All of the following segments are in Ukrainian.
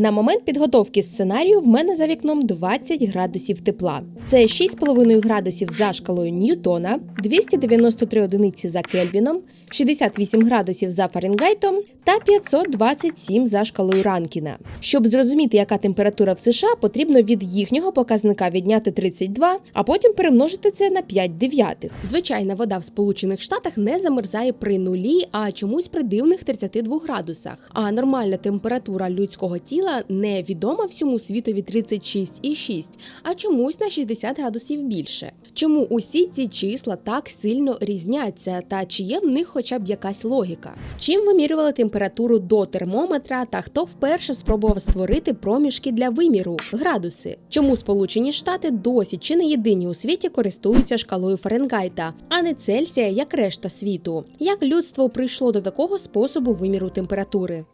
На момент підготовки сценарію в мене за вікном 20 градусів тепла. Це 6,5 градусів за шкалою Ньютона, 293 одиниці за Кельвіном, 68 градусів за Фаренгейтом та 527 за шкалою Ранкіна. Щоб зрозуміти, яка температура в США, потрібно від їхнього показника відняти 32, а потім перемножити це на 5 дев'ятих. Звичайна вода в Сполучених Штатах не замерзає при нулі, а чомусь при дивних 32 градусах. А нормальна температура людського тіла невідома всьому світові 36,6, а чомусь на 60 градусів більше. Чому усі ці числа так сильно різняться, та чи є в них хоча б якась логіка? Чим вимірювали температуру до термометра та хто вперше спробував створити проміжки для виміру градуси? Чому Сполучені Штати досі чи не єдині у світі користуються шкалою Фаренгайта, а не Цельсія, як решта світу? Як людство прийшло до такого способу виміру температури?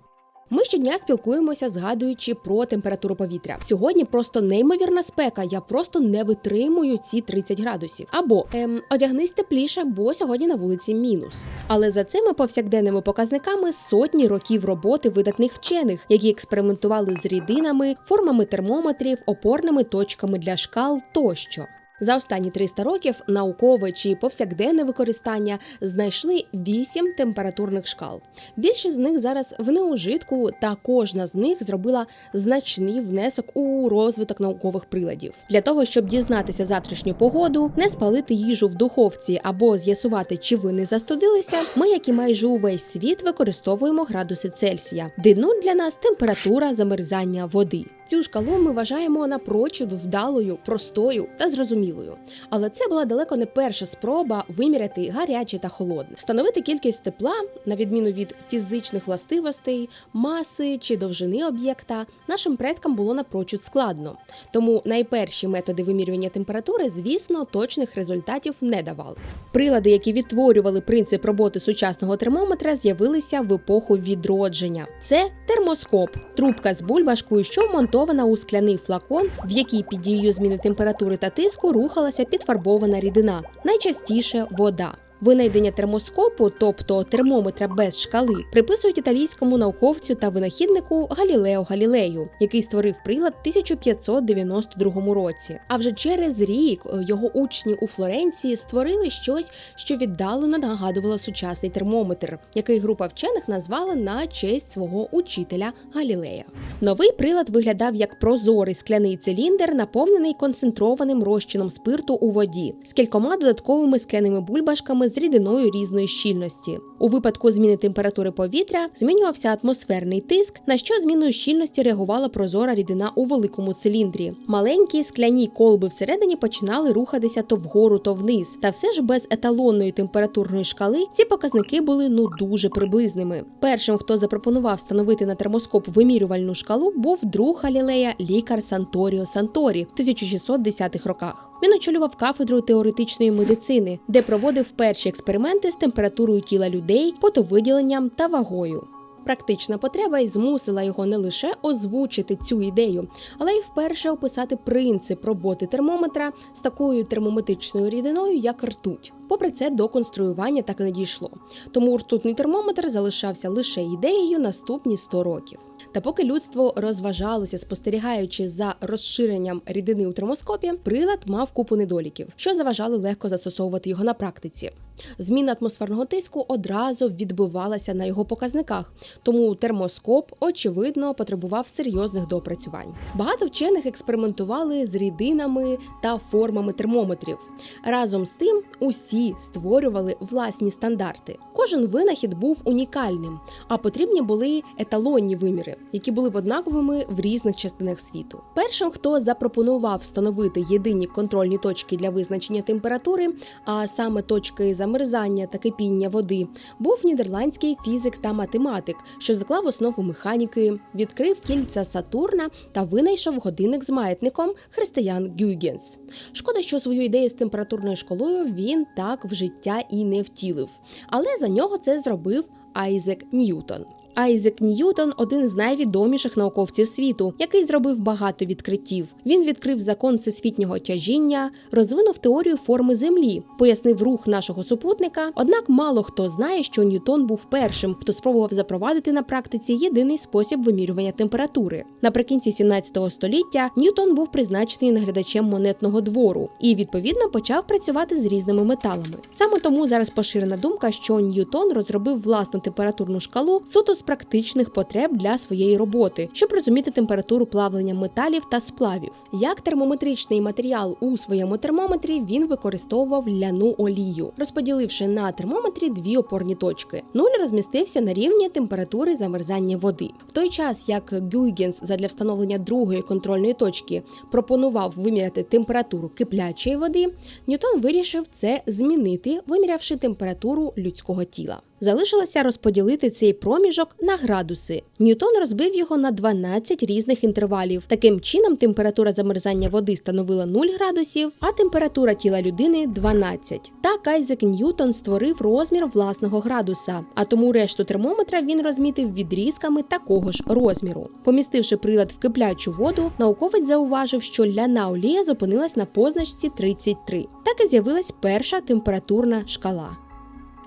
Ми щодня спілкуємося, згадуючи про температуру повітря. Сьогодні просто неймовірна спека. Я просто не витримую ці 30 градусів. Або ем, одягнись тепліше, бо сьогодні на вулиці мінус. Але за цими повсякденними показниками сотні років роботи видатних вчених, які експериментували з рідинами, формами термометрів, опорними точками для шкал тощо. За останні 300 років наукове чи повсякденне використання знайшли 8 температурних шкал. Більшість з них зараз в неужитку, та кожна з них зробила значний внесок у розвиток наукових приладів. Для того щоб дізнатися завтрашню погоду, не спалити їжу в духовці або з'ясувати, чи ви не застудилися. Ми, як і майже увесь світ, використовуємо градуси Цельсія, де нуль для нас температура замерзання води. Цю шкалу ми вважаємо напрочуд вдалою, простою та зрозумілою. Але це була далеко не перша спроба виміряти гаряче та холодне. Встановити кількість тепла, на відміну від фізичних властивостей, маси чи довжини об'єкта, нашим предкам було напрочуд складно. Тому найперші методи вимірювання температури, звісно, точних результатів не давали. Прилади, які відтворювали принцип роботи сучасного термометра, з'явилися в епоху відродження. Це термоскоп, трубка з бульбашкою, що вмонтована у скляний флакон, в якій під дією зміни температури та тиску рухалася підфарбована рідина, найчастіше вода. Винайдення термоскопу, тобто термометра без шкали, приписують італійському науковцю та винахіднику Галілео Галілею, який створив прилад в 1592 році. А вже через рік е, його учні у Флоренції створили щось, що віддалено нагадувало сучасний термометр, який група вчених назвала на честь свого учителя Галілея. Новий прилад виглядав як прозорий скляний циліндр, наповнений концентрованим розчином спирту у воді з кількома додатковими скляними бульбашками з рідиною різної щільності. У випадку зміни температури повітря змінювався атмосферний тиск, на що зміною щільності реагувала прозора рідина у великому циліндрі. Маленькі скляні колби всередині починали рухатися то вгору, то вниз. Та все ж без еталонної температурної шкали ці показники були ну дуже приблизними. Першим, хто запропонував встановити на термоскоп вимірювальну шкалу, був друг Галілея, лікар Санторіо Санторі в 1610-х роках. Він очолював кафедру теоретичної медицини, де проводив перші експерименти з температурою тіла людей, потовиділенням та вагою. Практична потреба й змусила його не лише озвучити цю ідею, але й вперше описати принцип роботи термометра з такою термометричною рідиною, як ртуть. Попри це, до конструювання так і не дійшло. Тому ртутний термометр залишався лише ідеєю наступні 100 років. Та поки людство розважалося, спостерігаючи за розширенням рідини у термоскопі, прилад мав купу недоліків, що заважали легко застосовувати його на практиці. Зміна атмосферного тиску одразу відбивалася на його показниках, тому термоскоп, очевидно, потребував серйозних доопрацювань. Багато вчених експериментували з рідинами та формами термометрів. Разом з тим, усі створювали власні стандарти. Кожен винахід був унікальним, а потрібні були еталонні виміри, які були б однаковими в різних частинах світу. Першим, хто запропонував встановити єдині контрольні точки для визначення температури, а саме точки замерзання та кипіння води, був нідерландський фізик та математик, що заклав основу механіки, відкрив кільця Сатурна та винайшов годинник з маятником Християн Гюйгенс. Шкода, що свою ідею з температурною школою він так в життя і не втілив, але за нього це зробив Айзек Ньютон. Айзек Ньютон один з найвідоміших науковців світу, який зробив багато відкриттів. Він відкрив закон всесвітнього тяжіння, розвинув теорію форми Землі, пояснив рух нашого супутника. Однак мало хто знає, що Ньютон був першим, хто спробував запровадити на практиці єдиний спосіб вимірювання температури. Наприкінці 17 століття Ньютон був призначений наглядачем монетного двору і відповідно почав працювати з різними металами. Саме тому зараз поширена думка, що Ньютон розробив власну температурну шкалу суто з практичних потреб для своєї роботи, щоб розуміти температуру плавлення металів та сплавів. Як термометричний матеріал у своєму термометрі він використовував ляну олію, розподіливши на термометрі дві опорні точки. Нуль розмістився на рівні температури замерзання води. В той час як Гюйгенс задля встановлення другої контрольної точки пропонував виміряти температуру киплячої води, Ньютон вирішив це змінити, вимірявши температуру людського тіла. Залишилося розподілити цей проміжок на градуси. Ньютон розбив його на 12 різних інтервалів. Таким чином, температура замерзання води становила 0 градусів, а температура тіла людини 12. Так Айзек Ньютон створив розмір власного градуса, а тому решту термометра він розмітив відрізками такого ж розміру. Помістивши прилад в киплячу воду, науковець зауважив, що ляна олія зупинилась на позначці 33. Так і з'явилась перша температурна шкала.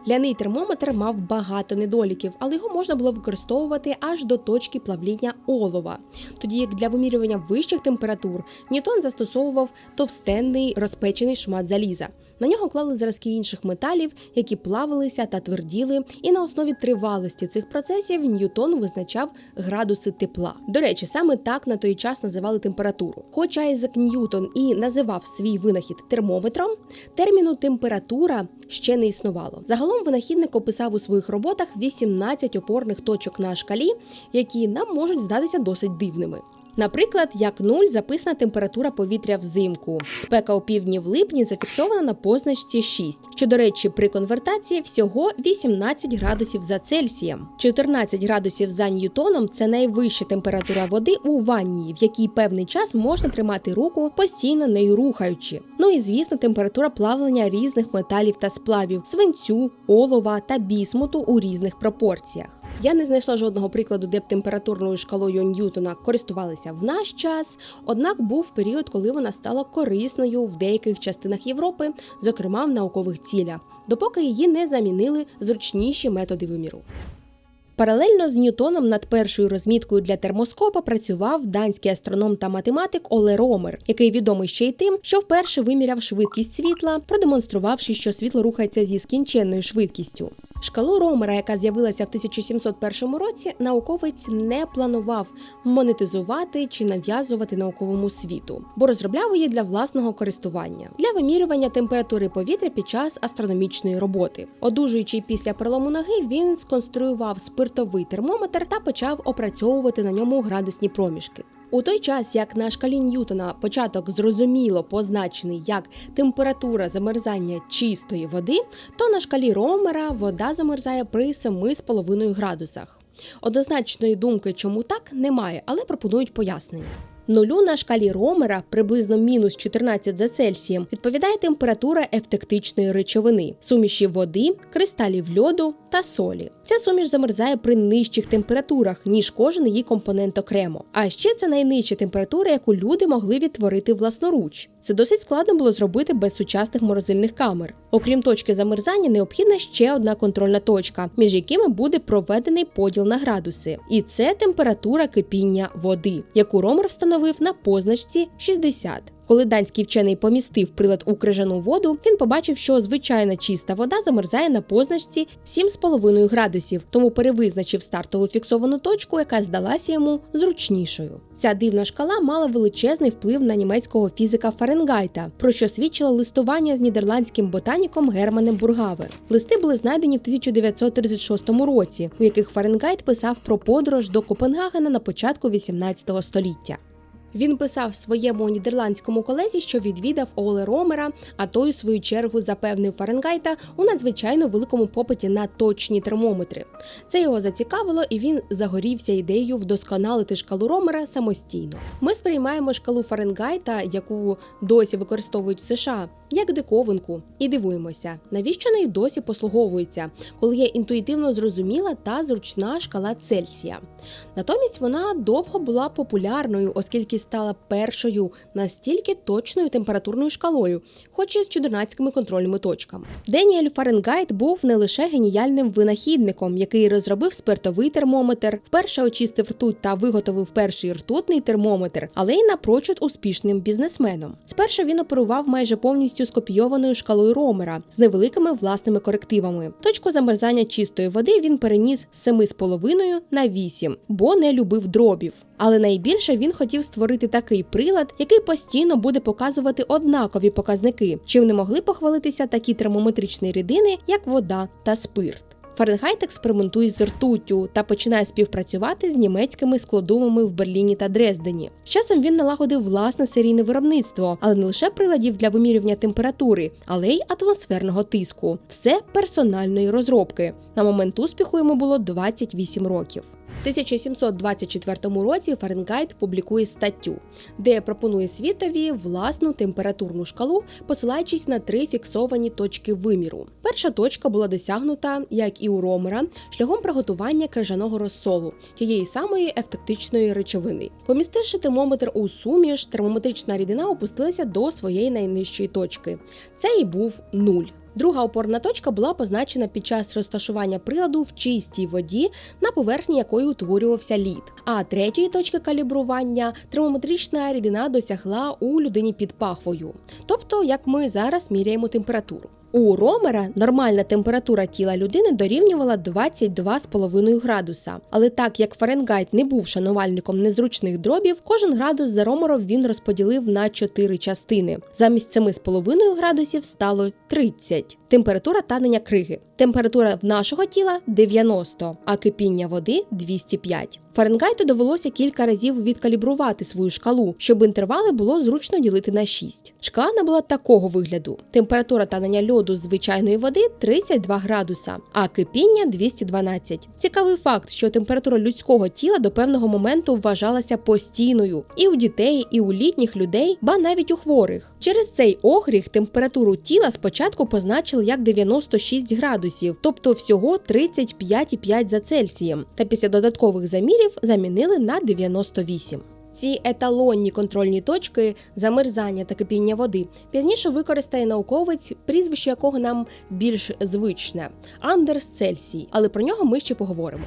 Ляний термометр мав багато недоліків, але його можна було використовувати аж до точки плавління олова. Тоді як для вимірювання вищих температур Ньютон застосовував товстенний розпечений шмат заліза. На нього клали зразки інших металів, які плавилися та тверділи, і на основі тривалості цих процесів Ньютон визначав градуси тепла. До речі, саме так на той час називали температуру. Хоч Айзек Ньютон і називав свій винахід термометром, терміну температура ще не існувало. Загалом винахідник описав у своїх роботах 18 опорних точок на шкалі, які нам можуть здатися досить дивними. Наприклад, як нуль записана температура повітря взимку. Спека у півдні в липні зафіксована на позначці 6, що, до речі, при конвертації всього 18 градусів за Цельсієм. 14 градусів за Ньютоном це найвища температура води у ванні, в якій певний час можна тримати руку, постійно нею рухаючи. Ну і звісно, температура плавлення різних металів та сплавів, свинцю, олова та бісмуту у різних пропорціях. Я не знайшла жодного прикладу, де б температурною шкалою Ньютона користувалися в наш час. Однак був період, коли вона стала корисною в деяких частинах Європи, зокрема в наукових цілях, допоки її не замінили зручніші методи виміру. Паралельно з Ньютоном над першою розміткою для термоскопа працював данський астроном та математик Оле Ромер, який відомий ще й тим, що вперше виміряв швидкість світла, продемонструвавши, що світло рухається зі скінченною швидкістю. Шкалу Ромера, яка з'явилася в 1701 році, науковець не планував монетизувати чи нав'язувати науковому світу, бо розробляв її для власного користування для вимірювання температури повітря під час астрономічної роботи. Одужуючи після перелому ноги, він сконструював спиртовий термометр та почав опрацьовувати на ньому градусні проміжки. У той час, як на шкалі Ньютона початок зрозуміло позначений як температура замерзання чистої води, то на шкалі Ромера вода замерзає при 7,5 градусах. Однозначної думки, чому так, немає, але пропонують пояснення. Нулю на шкалі Ромера, приблизно мінус 14 за Цельсієм, відповідає температура евтектичної речовини, суміші води, кристалів льоду та солі. Ця суміш замерзає при нижчих температурах, ніж кожен її компонент окремо. А ще це найнижча температура, яку люди могли відтворити власноруч. Це досить складно було зробити без сучасних морозильних камер. Окрім точки замерзання, необхідна ще одна контрольна точка, між якими буде проведений поділ на градуси. І це температура кипіння води, яку Ромер встановив на позначці 60. Коли данський вчений помістив прилад у крижану воду, він побачив, що звичайна чиста вода замерзає на позначці 7,5 градусів, тому перевизначив стартову фіксовану точку, яка здалася йому зручнішою. Ця дивна шкала мала величезний вплив на німецького фізика Фаренгайта, про що свідчило листування з нідерландським ботаніком Германом Бургаве. Листи були знайдені в 1936 році, у яких Фаренгайт писав про подорож до Копенгагена на початку 18 століття. Він писав своєму нідерландському колезі, що відвідав Оле Ромера, а той, у свою чергу, запевнив Фаренгайта у надзвичайно великому попиті на точні термометри. Це його зацікавило, і він загорівся ідеєю вдосконалити шкалу Ромера самостійно. Ми сприймаємо шкалу Фаренгайта, яку досі використовують в США, як диковинку, і дивуємося, навіщо нею досі послуговується, коли є інтуїтивно зрозуміла та зручна шкала Цельсія. Натомість вона довго була популярною, оскільки стала першою настільки точною температурною шкалою, хоч і з 14 контрольними точками. Деніель Фаренгайт був не лише геніальним винахідником, який розробив спиртовий термометр, вперше очистив ртуть та виготовив перший ртутний термометр, але й напрочуд успішним бізнесменом. Спершу він оперував майже повністю скопійованою шкалою Ромера з невеликими власними корективами. Точку замерзання чистої води він переніс з 7,5 на 8, бо не любив дробів. Але найбільше він хотів створити такий прилад, який постійно буде показувати однакові показники, чим не могли похвалитися такі термометричні рідини, як вода та спирт. Фаренгайт експериментує з ртуттю та починає співпрацювати з німецькими складовими в Берліні та Дрездені. З часом він налагодив власне серійне виробництво, але не лише приладів для вимірювання температури, але й атмосферного тиску. Все персональної розробки. На момент успіху йому було 28 років. У 1724 році Фаренгайт публікує статтю, де пропонує світові власну температурну шкалу, посилаючись на три фіксовані точки виміру. Перша точка була досягнута, як і у Ромера, шляхом приготування крижаного розсолу, тієї самої ефтектичної речовини. Помістивши термометр у суміш, термометрична рідина опустилася до своєї найнижчої точки. Це і був нуль. Друга опорна точка була позначена під час розташування приладу в чистій воді, на поверхні якої утворювався лід. А третьої точки калібрування термометрична рідина досягла у людині під пахвою, тобто як ми зараз міряємо температуру. У Ромера нормальна температура тіла людини дорівнювала 22,5 градуса. Але так як Фаренгайт не був шанувальником незручних дробів, кожен градус за Ромером він розподілив на 4 частини. Замість 7,5 градусів стало 30. Температура танення криги. Температура нашого тіла 90, а кипіння води 205. Фаренгайту довелося кілька разів відкалібрувати свою шкалу, щоб інтервали було зручно ділити на 6. Шкала набула такого вигляду: температура танення льоду з звичайної води 32 градуса, а кипіння 212. Цікавий факт, що температура людського тіла до певного моменту вважалася постійною і у дітей, і у літніх людей, ба навіть у хворих. Через цей огріх температуру тіла спочатку позначили як 96 градусів, тобто всього 35,5 за Цельсієм, та після додаткових замірів замінили на 98. Ці еталонні контрольні точки замерзання та кипіння води пізніше використає науковець, прізвище якого нам більш звичне Андерс Цельсій, але про нього ми ще поговоримо.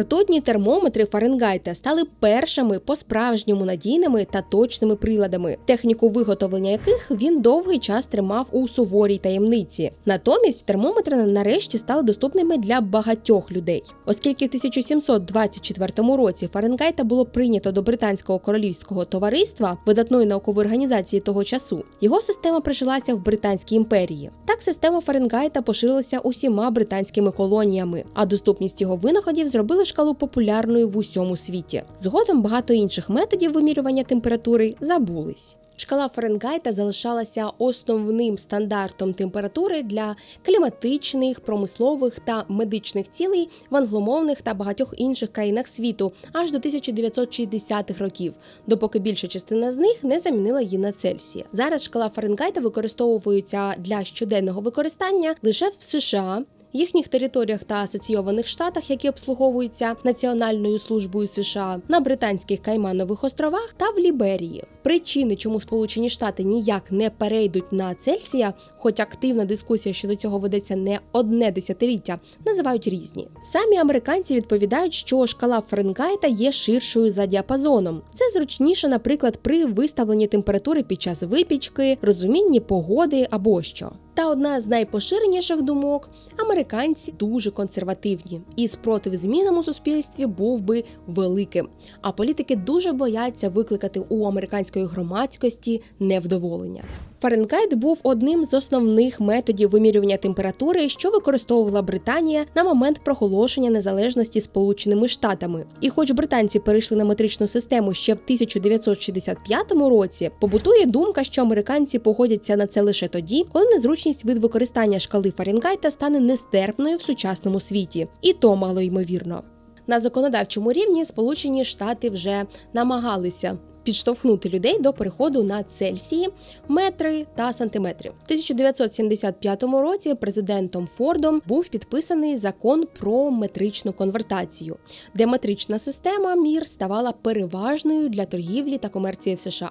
Ртутні термометри Фаренгайта стали першими по-справжньому надійними та точними приладами, техніку виготовлення яких він довгий час тримав у суворій таємниці. Натомість термометри нарешті стали доступними для багатьох людей, оскільки в 1724 році Фаренгайта було прийнято до британського королівського товариства, видатної наукової організації того часу. Його система прижилася в Британській імперії. Так система Фаренгайта поширилася усіма британськими колоніями, а доступність його винаходів зробили шкалу популярною в усьому світі. Згодом багато інших методів вимірювання температури забулись. Шкала Фаренгайта залишалася основним стандартом температури для кліматичних, промислових та медичних цілей в англомовних та багатьох інших країнах світу аж до 1960-х років, допоки більша частина з них не замінила її на Цельсія. Зараз шкала Фаренгайта використовується для щоденного використання лише в США їхніх територіях та асоційованих штатах, які обслуговуються Національною службою США на Британських Кайманових островах та в Ліберії. Причини, чому Сполучені Штати ніяк не перейдуть на Цельсія, хоч активна дискусія щодо цього ведеться не одне десятиліття, називають різні. Самі американці відповідають, що шкала Фаренгайта є ширшою за діапазоном. Це зручніше, наприклад, при виставленні температури під час випічки, розумінні погоди або що. Та одна з найпоширеніших думок американці дуже консервативні, і спротив змінам у суспільстві був би великим. А політики дуже бояться викликати у американської громадськості невдоволення. Фаренгайт був одним з основних методів вимірювання температури, що використовувала Британія на момент проголошення незалежності Сполученими Штатами. І хоч британці перейшли на метричну систему ще в 1965 році, побутує думка, що американці погодяться на це лише тоді, коли незручність від використання шкали Фаренгайта стане нестерпною в сучасному світі, і то мало ймовірно. На законодавчому рівні Сполучені Штати вже намагалися підштовхнути людей до переходу на Цельсії, метри та сантиметри. В 1975 році президентом Фордом був підписаний закон про метричну конвертацію, де метрична система мір ставала переважною для торгівлі та комерції в США.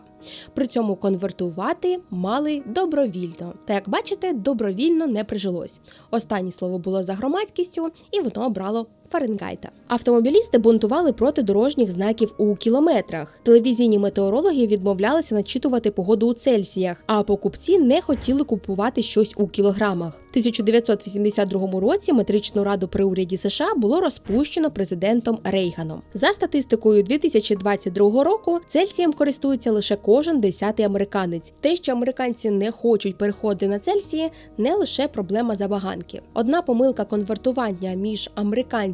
При цьому конвертувати мали добровільно. Та як бачите, добровільно не прижилось. Останнє слово було за громадськістю, і воно обрало Фаренгайта. Автомобілісти бунтували проти дорожніх знаків у кілометрах. Телевізійні метеорологи відмовлялися начитувати погоду у Цельсіях, а покупці не хотіли купувати щось у кілограмах. В 1982 році метричну раду при уряді США було розпущено президентом Рейганом. За статистикою 2022 року Цельсієм користується лише кожен десятий американець. Те, що американці не хочуть переходити на Цельсії, не лише проблема забаганки. Одна помилка конвертування між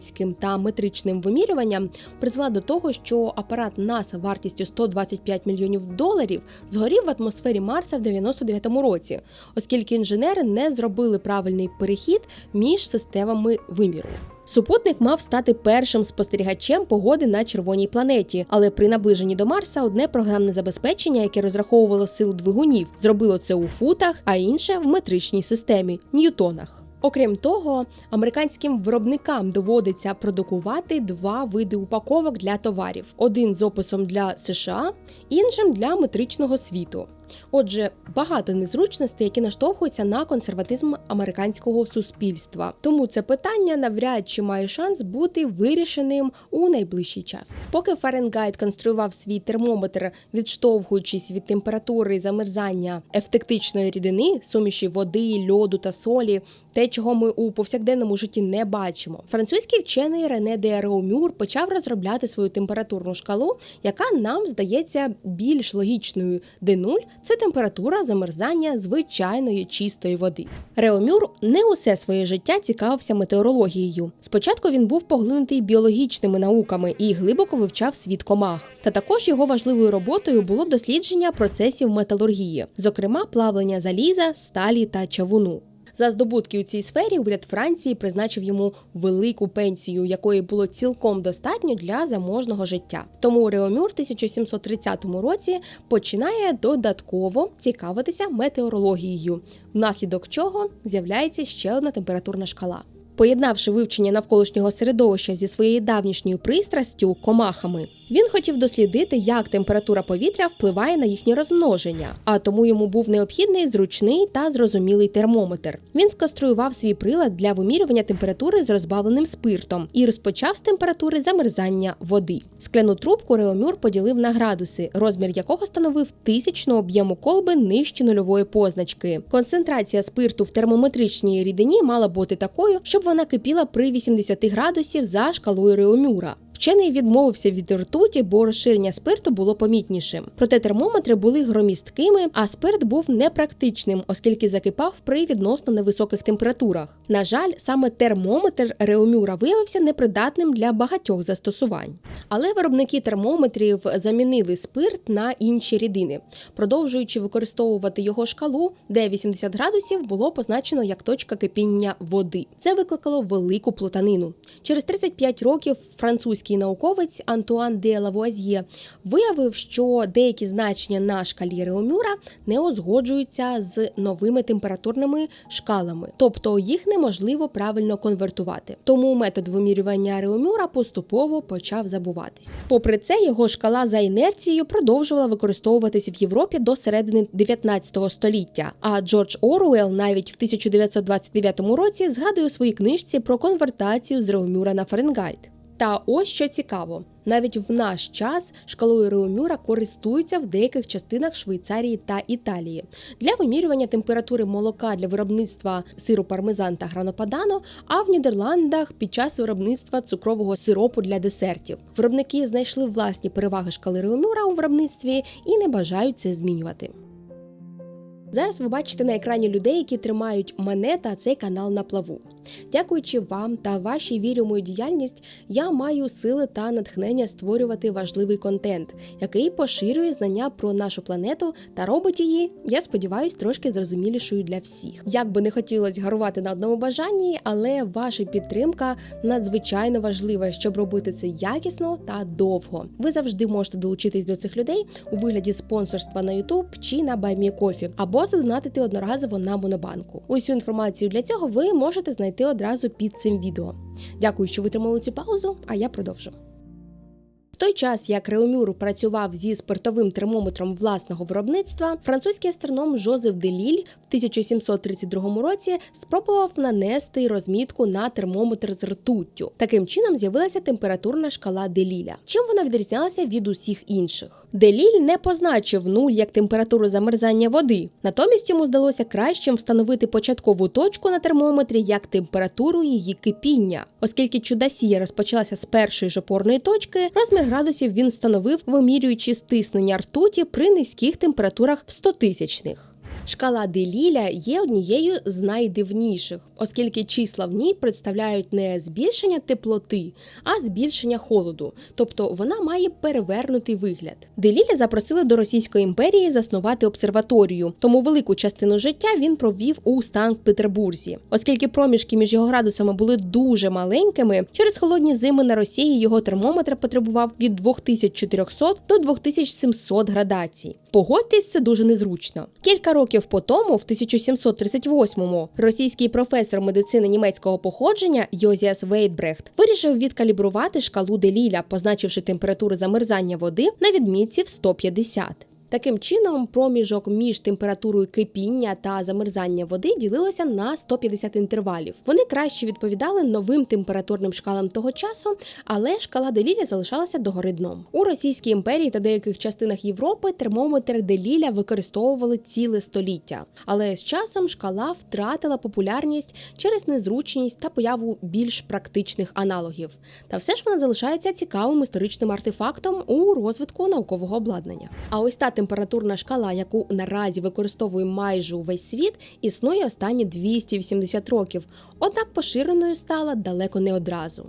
американським та метричним вимірюванням призвела до того, що апарат НАСА вартістю 125 мільйонів доларів згорів в атмосфері Марса в 99-му році, оскільки інженери не зробили правильний перехід між системами виміру. Супутник мав стати першим спостерігачем погоди на червоній планеті, але при наближенні до Марса одне програмне забезпечення, яке розраховувало силу двигунів, зробило це у футах, а інше в метричній системі ньютонах. Окрім того, американським виробникам доводиться продукувати два види упаковок для товарів: один з описом для США, іншим для метричного світу. Отже, багато незручностей, які наштовхуються на консерватизм американського суспільства. Тому це питання навряд чи має шанс бути вирішеним у найближчий час. Поки Фаренгайт конструював свій термометр, відштовхуючись від температури замерзання ефтектичної рідини, суміші води, льоду та солі, те, чого ми у повсякденному житті не бачимо. Французький вчений Рене де Реомюр почав розробляти свою температурну шкалу, яка нам здається більш логічною, де нуль це температура замерзання звичайної чистої води. Реомюр не усе своє життя цікавився метеорологією. Спочатку він був поглинутий біологічними науками і глибоко вивчав світ комах. Та також його важливою роботою було дослідження процесів металургії, зокрема плавлення заліза, сталі та чавуну. За здобутки у цій сфері уряд Франції призначив йому велику пенсію, якої було цілком достатньо для заможного життя. Тому Реомюр в 1730 році починає додатково цікавитися метеорологією, внаслідок чого з'являється ще одна температурна шкала. Поєднавши вивчення навколишнього середовища зі своєю давнішньою пристрастю комахами, він хотів дослідити, як температура повітря впливає на їхнє розмноження, а тому йому був необхідний зручний та зрозумілий термометр. Він сконструював свій прилад для вимірювання температури з розбавленим спиртом і розпочав з температури замерзання води. Скляну трубку Реомюр поділив на градуси, розмір якого становив тисячну об'єму колби нижче нульової позначки. Концентрація спирту в термометричній рідині мала бути такою, щоб вона кипіла при 80 градусів за шкалою Реомюра. Вчений відмовився від ртуті, бо розширення спирту було помітнішим. Проте термометри були громісткими, а спирт був непрактичним, оскільки закипав при відносно невисоких температурах. На жаль, саме термометр Реомюра виявився непридатним для багатьох застосувань. Але виробники термометрів замінили спирт на інші рідини, продовжуючи використовувати його шкалу, де 80 градусів було позначено як точка кипіння води. Це викликало велику плутанину. Через 35 років французький науковець Антуан де Лавуазьє виявив, що деякі значення на шкалі Реомюра не узгоджуються з новими температурними шкалами, тобто їх неможливо правильно конвертувати. Тому метод вимірювання Реомюра поступово почав забуватись. Попри це, його шкала за інерцією продовжувала використовуватися в Європі до середини 19 століття. А Джордж Оруел навіть в 1929 році згадує у своїй книжці про конвертацію з Реомюра на Фаренгайт. Та ось що цікаво, навіть в наш час шкалою Реомюра користуються в деяких частинах Швейцарії та Італії для вимірювання температури молока для виробництва сиру пармезан та гранопадано, а в Нідерландах під час виробництва цукрового сиропу для десертів. Виробники знайшли власні переваги шкали Реомюра у виробництві і не бажають це змінювати. Зараз ви бачите на екрані людей, які тримають мене та цей канал на плаву. Дякуючи вам та вашій вірі у мою діяльність, я маю сили та натхнення створювати важливий контент, який поширює знання про нашу планету та робить її, я сподіваюся, трошки зрозумілішою для всіх. Як би не хотілося гарувати на одному бажанні, але ваша підтримка надзвичайно важлива, щоб робити це якісно та довго. Ви завжди можете долучитись до цих людей у вигляді спонсорства на YouTube чи на BuyMeCoffee, або задонатити одноразово на Монобанку. Усю інформацію для цього ви можете знайти одразу під цим відео. Дякую, що витримали цю паузу, а я продовжу. Той час, як Реомюр працював зі спиртовим термометром власного виробництва, французький астроном Жозеф Деліль в 1732 році спробував нанести розмітку на термометр з ртуттю. Таким чином з'явилася температурна шкала Деліля. Чим вона відрізнялася від усіх інших? Деліль не позначив нуль як температуру замерзання води. Натомість йому здалося кращим встановити початкову точку на термометрі як температуру її кипіння, оскільки чудосія розпочалася з першої ж опорної точки, розмір градусів він становив, вимірюючи стиснення ртуті при низьких температурах в 100 тисячних. Шкала Деліля є однією з найдивніших, оскільки числа в ній представляють не збільшення теплоти, а збільшення холоду, тобто вона має перевернутий вигляд. Деліля запросили до Російської імперії заснувати обсерваторію, тому велику частину життя він провів у Санкт-Петербурзі. Оскільки проміжки між його градусами були дуже маленькими, через холодні зими на Росії його термометр потребував від 2400 до 2700 градацій. Погодьтесь, це дуже незручно. Кілька років по тому, в 1738-му, російський професор медицини німецького походження Йозіас Вейтбрехт вирішив відкалібрувати шкалу Деліля, позначивши температуру замерзання води на відмітці в 150. Таким чином, проміжок між температурою кипіння та замерзання води ділилося на 150 інтервалів. Вони краще відповідали новим температурним шкалам того часу, але шкала Деліля залишалася догори дном. У Російській імперії та деяких частинах Європи термометр Деліля використовували ціле століття. Але з часом шкала втратила популярність через незручність та появу більш практичних аналогів. Та все ж вона залишається цікавим історичним артефактом у розвитку наукового обладнання. А ось та температурна шкала, яку наразі використовує майже увесь світ, існує останні 280 років, однак поширеною стала далеко не одразу.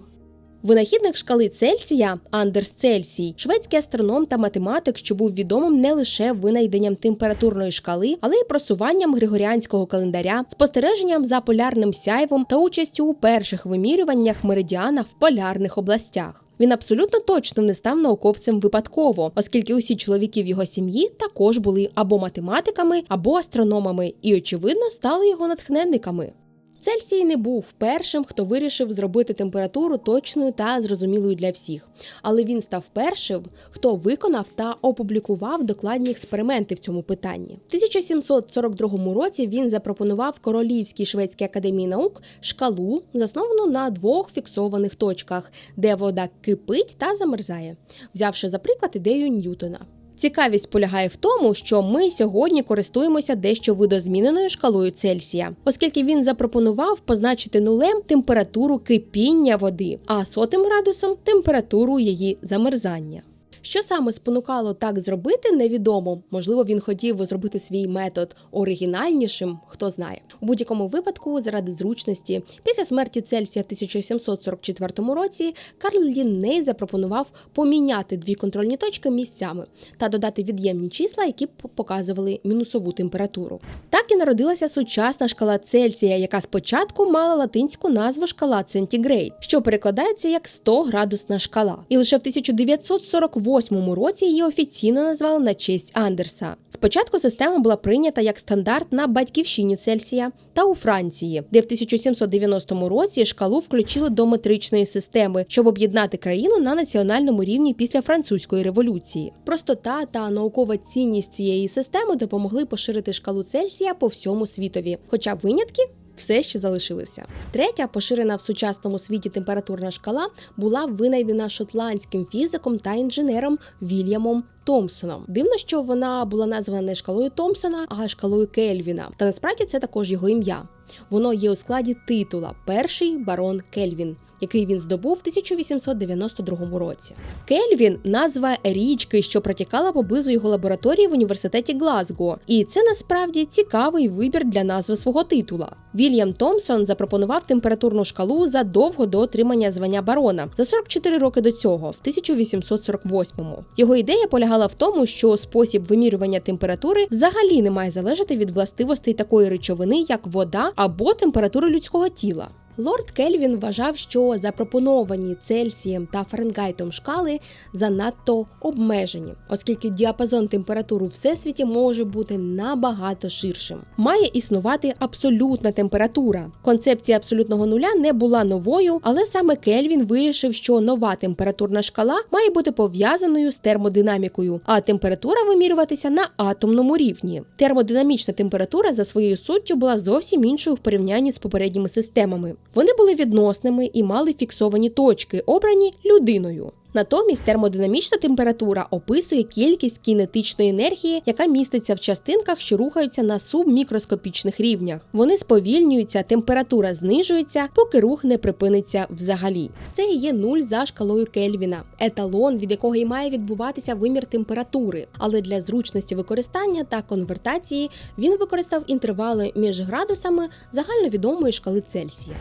Винахідник шкали Цельсія Андерс Цельсій, шведський астроном та математик, що був відомим не лише винайденням температурної шкали, але й просуванням григоріанського календаря, спостереженням за полярним сяйвом та участю у перших вимірюваннях меридіана в полярних областях. Він абсолютно точно не став науковцем випадково, оскільки усі чоловіки в його сім'ї також були або математиками, або астрономами, і, очевидно, стали його натхненниками. Цельсій не був першим, хто вирішив зробити температуру точною та зрозумілою для всіх, але він став першим, хто виконав та опублікував докладні експерименти в цьому питанні. В 1742 році він запропонував Королівській шведській академії наук шкалу, засновану на двох фіксованих точках, де вода кипить та замерзає, взявши за приклад ідею Ньютона. Цікавість полягає в тому, що ми сьогодні користуємося дещо видозміненою шкалою Цельсія, оскільки він запропонував позначити нулем температуру кипіння води, а сотим градусом температуру її замерзання. Що саме спонукало так зробити, невідомо. Можливо, він хотів зробити свій метод оригінальнішим, хто знає. У будь-якому випадку, заради зручності, після смерті Цельсія в 1744 році Карл Лінней запропонував поміняти дві контрольні точки місцями та додати від'ємні числа, які б показували мінусову температуру. Так і народилася сучасна шкала Цельсія, яка спочатку мала латинську назву шкала Центігрейд, що перекладається як 100 градусна шкала. І лише в 1948 році її офіційно назвали на честь Андерса. Спочатку система була прийнята як стандарт на батьківщині Цельсія та у Франції, де в 1790 році шкалу включили до метричної системи, щоб об'єднати країну на національному рівні після французької революції. Простота та наукова цінність цієї системи допомогли поширити шкалу Цельсія по всьому світові, хоча винятки. Все ще залишилися. Третя, поширена в сучасному світі температурна шкала, була винайдена шотландським фізиком та інженером Вільямом Томпсоном. Дивно, що вона була названа не шкалою Томпсона, а шкалою Кельвіна. Та насправді це також його ім'я. Воно є у складі титула Перший барон Кельвін. Який він здобув в 1892 році. Кельвін назва річки, що протікала поблизу його лабораторії в університеті Глазго, і це насправді цікавий вибір для назви свого титула. Вільям Томпсон запропонував температурну шкалу задовго до отримання звання барона за 44 роки до цього, в 1848-му. Його ідея полягала в тому, що спосіб вимірювання температури взагалі не має залежати від властивостей такої речовини, як вода або температури людського тіла. Лорд Кельвін вважав, що запропоновані Цельсієм та Фаренгайтом шкали занадто обмежені, оскільки діапазон температур у всесвіті може бути набагато ширшим. Має існувати абсолютна температура. Концепція абсолютного нуля не була новою, але саме Кельвін вирішив, що нова температурна шкала має бути пов'язаною з термодинамікою, а температура вимірюватися на атомному рівні. Термодинамічна температура за своєю суттю була зовсім іншою в порівнянні з попередніми системами. Вони були відносними і мали фіксовані точки, обрані людиною. Натомість термодинамічна температура описує кількість кінетичної енергії, яка міститься в частинках, що рухаються на субмікроскопічних рівнях. Вони сповільнюються, температура знижується, поки рух не припиниться взагалі. Це і є нуль за шкалою Кельвіна, еталон, від якого і має відбуватися вимір температури. Але для зручності використання та конвертації він використав інтервали між градусами загальновідомої шкали Цельсія.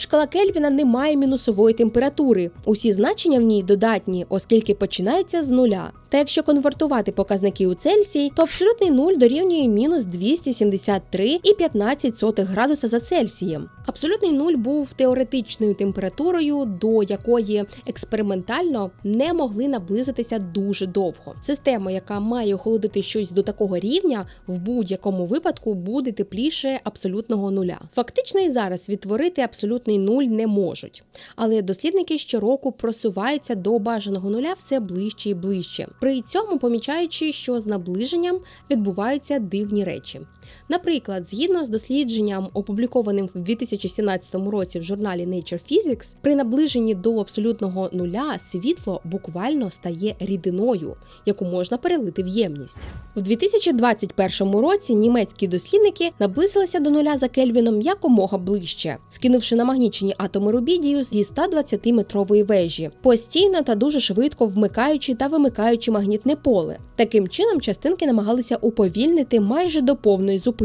Шкала Кельвіна не має мінусової температури. Усі значення в ній додатні, оскільки починається з нуля. Та якщо конвертувати показники у Цельсій, то абсолютний нуль дорівнює мінус 273,15 градуса за Цельсієм. Абсолютний нуль був теоретичною температурою, до якої експериментально не могли наблизитися дуже довго. Система, яка має охолодити щось до такого рівня, в будь-якому випадку буде тепліше абсолютного нуля. Фактично і зараз відтворити абсолютний нуль не можуть. Але дослідники щороку просуваються до бажаного нуля все ближче і ближче. При цьому помічаючи, що з наближенням відбуваються дивні речі. Наприклад, згідно з дослідженням, опублікованим в 2017 році в журналі Nature Physics, при наближенні до абсолютного нуля світло буквально стає рідиною, яку можна перелити в ємність. В 2021 році німецькі дослідники наблизилися до нуля за Кельвіном якомога ближче, скинувши намагнічені атоми рубідію зі 120-метрової вежі, постійно та дуже швидко вмикаючи та вимикаючи магнітне поле. Таким чином, частинки намагалися уповільнити майже до повної зупинки.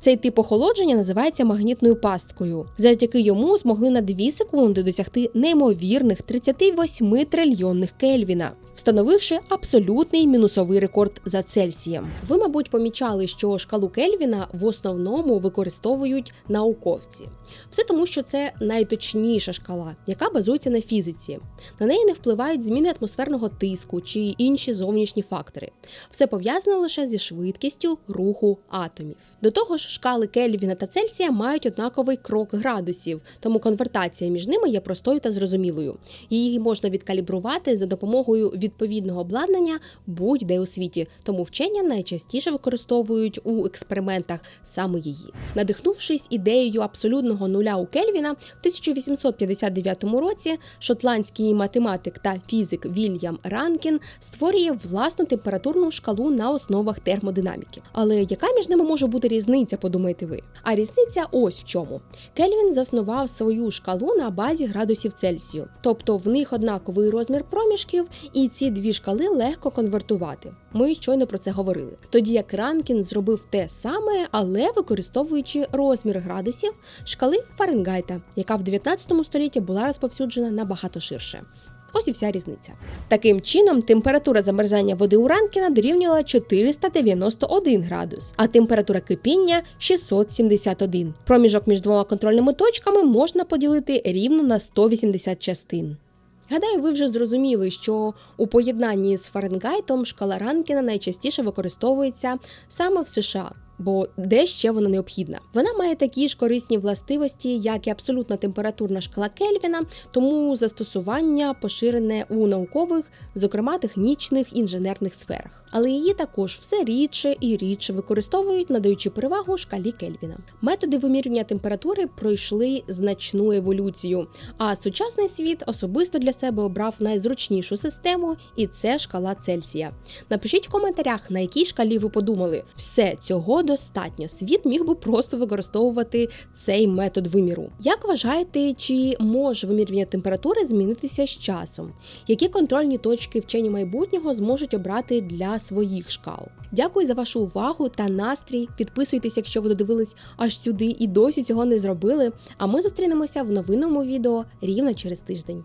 Цей тип охолодження називається магнітною пасткою. Завдяки йому змогли на 2 секунди досягти неймовірних 38 трильйонних Кельвіна. Встановивши абсолютний мінусовий рекорд за Цельсієм. Ви, мабуть, помічали, що шкалу Кельвіна в основному використовують науковці. Все тому, що це найточніша шкала, яка базується на фізиці. На неї не впливають зміни атмосферного тиску чи інші зовнішні фактори. Все пов'язано лише зі швидкістю руху атомів. До того ж, шкали Кельвіна та Цельсія мають однаковий крок градусів, тому конвертація між ними є простою та зрозумілою. Її можна відкалібрувати за допомогою відповідного обладнання будь-де у світі, тому вчення найчастіше використовують у експериментах саме її. Надихнувшись ідеєю абсолютного нуля у Кельвіна, в 1859 році шотландський математик та фізик Вільям Ранкін створює власну температурну шкалу на основах термодинаміки. Але яка між ними може бути різниця, подумаєте ви? А різниця ось в чому: Кельвін заснував свою шкалу на базі градусів Цельсію, тобто в них однаковий розмір проміжків, і ці дві шкали легко конвертувати. Ми щойно про це говорили. Тоді як Ранкін зробив те саме, але використовуючи розмір градусів шкали Фаренгайта, яка в 19 столітті була розповсюджена набагато ширше. Ось і вся різниця. Таким чином, температура замерзання води у Ранкіна дорівнювала 491 градус, а температура кипіння 671. Проміжок між двома контрольними точками можна поділити рівно на 180 частин. Гадаю, ви вже зрозуміли, що у поєднанні з Фаренгайтом шкала Ранкіна найчастіше використовується саме в США. Бо де ще вона необхідна? Вона має такі ж корисні властивості, як і абсолютна температурна шкала Кельвіна, тому застосування поширене у наукових, зокрема технічних інженерних сферах. Але її також все рідше і рідше використовують, надаючи перевагу шкалі Кельвіна. Методи вимірювання температури пройшли значну еволюцію. А сучасний світ особисто для себе обрав найзручнішу систему, і це шкала Цельсія. Напишіть в коментарях, на якій шкалі ви подумали, все цього недостатньо. Світ міг би просто використовувати цей метод виміру. Як вважаєте, чи може вимірювання температури змінитися з часом? Які контрольні точки вчені майбутнього зможуть обрати для своїх шкал? Дякую за вашу увагу та настрій. Підписуйтесь, якщо ви додивились аж сюди і досі цього не зробили. А ми зустрінемося в новинному відео рівно через тиждень.